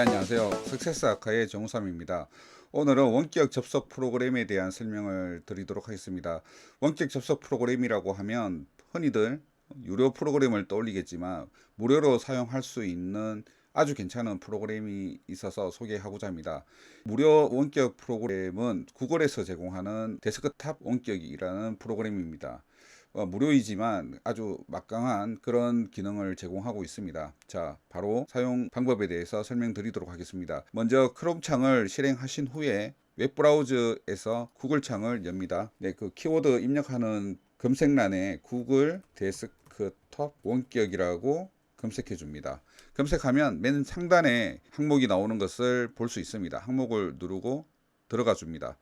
안녕하세요. 석세스 아카의 정우삼입니다. 오늘은 원격 접속 프로그램에 대한 설명을 드리도록 하겠습니다. 원격 접속 프로그램이라고 하면 흔히들 유료 프로그램을 떠올리겠지만 무료로 사용할 수 있는 아주 괜찮은 프로그램이 있어서 소개하고자 합니다. 무료 원격 프로그램은 구글에서 제공하는 데스크탑 원격이라는 프로그램입니다. 어, 무료이지만 아주 막강한 그런 기능을 제공하고 있습니다. 자, 바로 사용 방법에 대해서 설명드리도록 하겠습니다. 먼저 크롬 창을 실행하신 후에 웹 브라우저에서 구글 창을 엽니다. 네, 그 키워드 입력하는 검색란에 구글 데스크톱 원격이라고 검색해 줍니다. 검색하면 맨 상단에 항목이 나오는 것을 볼 수 있습니다. 항목을 누르고 들어가 줍니다.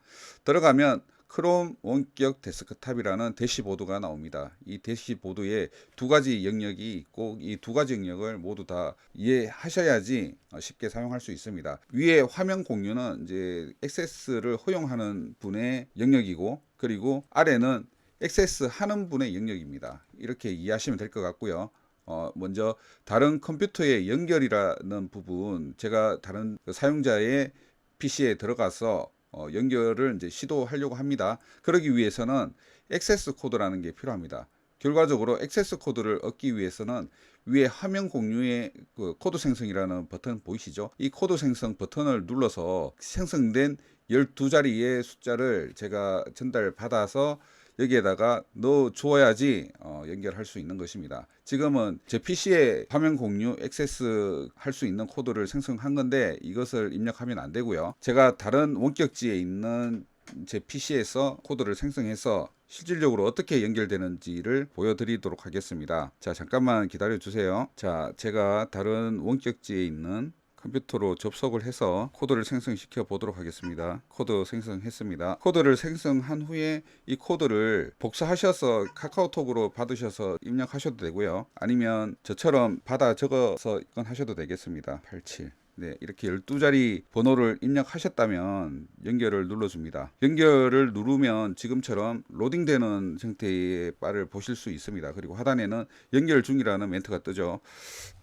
들어가면 크롬 원격 데스크탑이라는 대시보드가 나옵니다. 이 대시보드에 두 가지 영역이 있고 이 두 가지 영역을 모두 다 이해하셔야지 쉽게 사용할 수 있습니다. 위에 화면 공유는 이제 액세스를 허용하는 분의 영역이고 그리고 아래는 액세스 하는 분의 영역입니다. 이렇게 이해하시면 될 것 같고요. 어, 먼저 다른 컴퓨터의 연결이라는 부분 제가 다른 그 사용자의 PC에 들어가서 어, 연결을 이제 시도하려고 합니다. 그러기 위해서는 액세스 코드라는 게 필요합니다. 결과적으로 액세스 코드를 얻기 위해서는 위에 화면 공유의 그 코드 생성이라는 버튼 보이시죠? 이 코드 생성 버튼을 눌러서 생성된 12자리의 숫자를 제가 전달 받아서 여기에다가 넣어 주어야지 어, 연결할 수 있는 것입니다. 지금은 제 PC에 화면 공유 액세스 할 수 있는 코드를 생성한 건데 이것을 입력하면 안 되고요. 제가 다른 원격지에 있는 제 PC에서 코드를 생성해서 실질적으로 어떻게 연결되는지를 보여드리도록 하겠습니다. 자, 잠깐만 기다려 주세요. 자, 제가 다른 원격지에 있는 컴퓨터로 접속을 해서 코드를 생성시켜 보도록 하겠습니다. 코드 생성했습니다. 코드를 생성한 후에 이 코드를 복사하셔서 카카오톡으로 받으셔서 입력하셔도 되고요. 아니면 저처럼 받아 적어서 하셔도 되겠습니다. 87. 네, 이렇게 12자리 번호를 입력하셨다면 연결을 눌러줍니다. 연결을 누르면 지금처럼 로딩되는 형태의 바를 보실 수 있습니다. 그리고 하단에는 연결 중이라는 멘트가 뜨죠.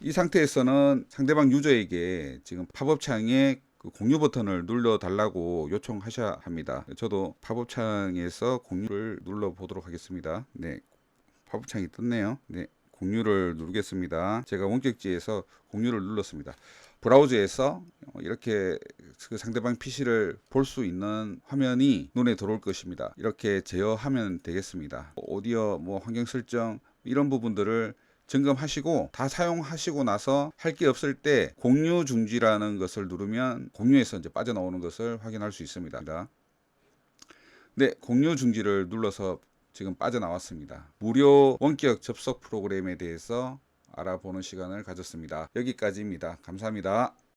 이 상태에서는 상대방 유저에게 지금 팝업 창에 그 공유 버튼을 눌러 달라고 요청하셔야 합니다. 저도 팝업 창에서 공유를 눌러 보도록 하겠습니다. 네. 팝업 창이 떴네요. 네. 공유를 누르겠습니다. 제가 원격지에서 공유를 눌렀습니다. 브라우저에서 이렇게 그 상대방 PC를 볼 수 있는 화면이 눈에 들어올 것입니다. 이렇게 제어하면 되겠습니다. 오디오, 뭐 환경 설정 이런 부분들을 점검하시고 다 사용하시고 나서 할 게 없을 때 공유 중지라는 것을 누르면 공유에서 이제 빠져나오는 것을 확인할 수 있습니다. 네, 공유 중지를 눌러서 지금 빠져나왔습니다. 무료 원격 접속 프로그램에 대해서 알아보는 시간을 가졌습니다. 여기까지입니다. 감사합니다.